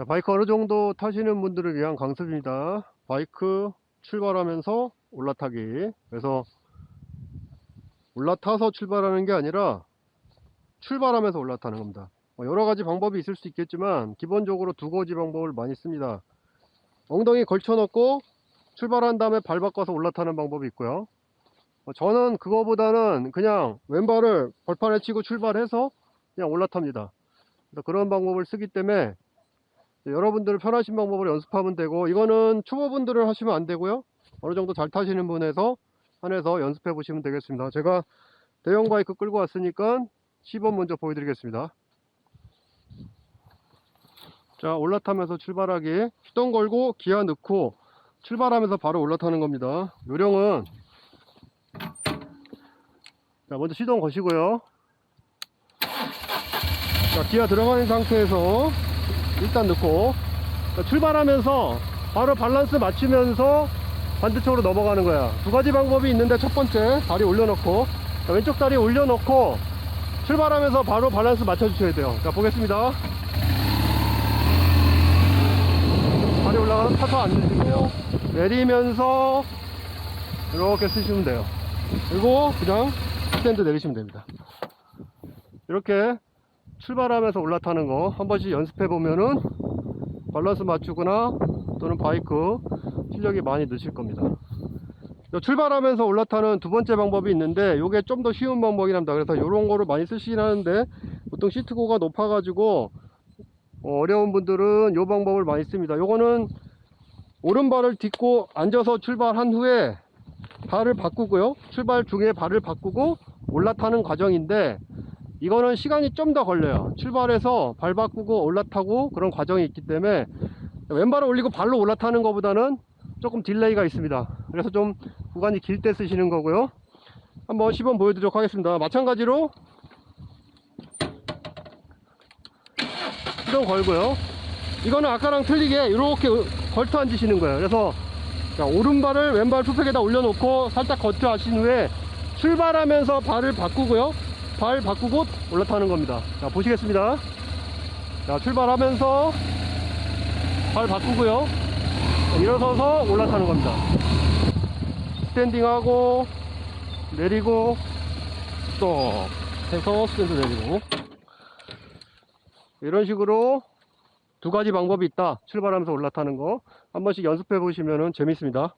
자, 바이크 어느 정도 타시는 분들을 위한 강습입니다. 바이크 출발하면서 올라타기. 그래서 올라타서 출발하는 게 아니라 출발하면서 올라타는 겁니다. 뭐 여러 가지 방법이 있을 수 있겠지만 기본적으로 두 가지 방법을 많이 씁니다. 엉덩이 걸쳐놓고 출발한 다음에 발 바꿔서 올라타는 방법이 있고요. 어, 저는 그거보다는 그냥 왼발을 벌판에 치고 출발해서 그냥 올라탑니다. 그런 방법을 쓰기 때문에 여러분들 편하신 방법을 연습하면 되고 이거는 초보분들을 하시면 안 되고요. 어느 정도 잘 타시는 분에서 한해서 연습해 보시면 되겠습니다. 제가 대형 바이크 끌고 왔으니까 시범 먼저 보여드리겠습니다. 자 올라타면서 출발하기 시동 걸고 기아 넣고 출발하면서 바로 올라타는 겁니다. 요령은 자 먼저 시동 거시고요. 자 기아 들어가는 상태에서 일단 넣고 자, 출발하면서 바로 밸런스 맞추면서 반대쪽으로 넘어가는 거야. 두 가지 방법이 있는데 첫 번째 다리 올려놓고 자, 왼쪽 다리 올려놓고 출발하면서 바로 밸런스 맞춰주셔야 돼요. 자 보겠습니다. 다리 올라가서 타서 앉으시고요. 내리면서 이렇게 쓰시면 돼요. 그리고 그냥 스탠드 내리시면 됩니다. 이렇게 출발하면서 올라타는 거 한 번씩 연습해 보면은 밸런스 맞추거나 또는 바이크 실력이 많이 느실 겁니다. 요 출발하면서 올라타는 두 번째 방법이 있는데 이게 좀 더 쉬운 방법이긴 합니다. 그래서 이런 거를 많이 쓰시긴 하는데 보통 시트고가 높아 가지고 어, 어려운 분들은 이 방법을 많이 씁니다. 요거는 오른발을 딛고 앉아서 출발한 후에 발을 바꾸고요. 출발 중에 발을 바꾸고 올라타는 과정인데 이거는 시간이 좀 더 걸려요. 출발해서 발 바꾸고 올라타고 그런 과정이 있기 때문에 왼발을 올리고 발로 올라타는 것보다는 조금 딜레이가 있습니다. 그래서 좀 구간이 길 때 쓰시는 거고요. 한번 시범 보여드리도록 하겠습니다. 마찬가지로 시동 걸고요. 이거는 아까랑 틀리게 이렇게 걸터 앉으시는 거예요. 그래서 자, 오른발을 왼발 투팩에다 올려놓고 살짝 겉어 하신 후에 출발하면서 발을 바꾸고요. 발 바꾸고 올라타는 겁니다. 자, 보시겠습니다. 자, 출발하면서 발 바꾸고요. 자, 일어서서 올라타는 겁니다. 스탠딩하고 내리고 스톱 해서 스탠드 내리고 이런 식으로 두 가지 방법이 있다. 출발하면서 올라타는 거. 한 번씩 연습해 보시면 재밌습니다.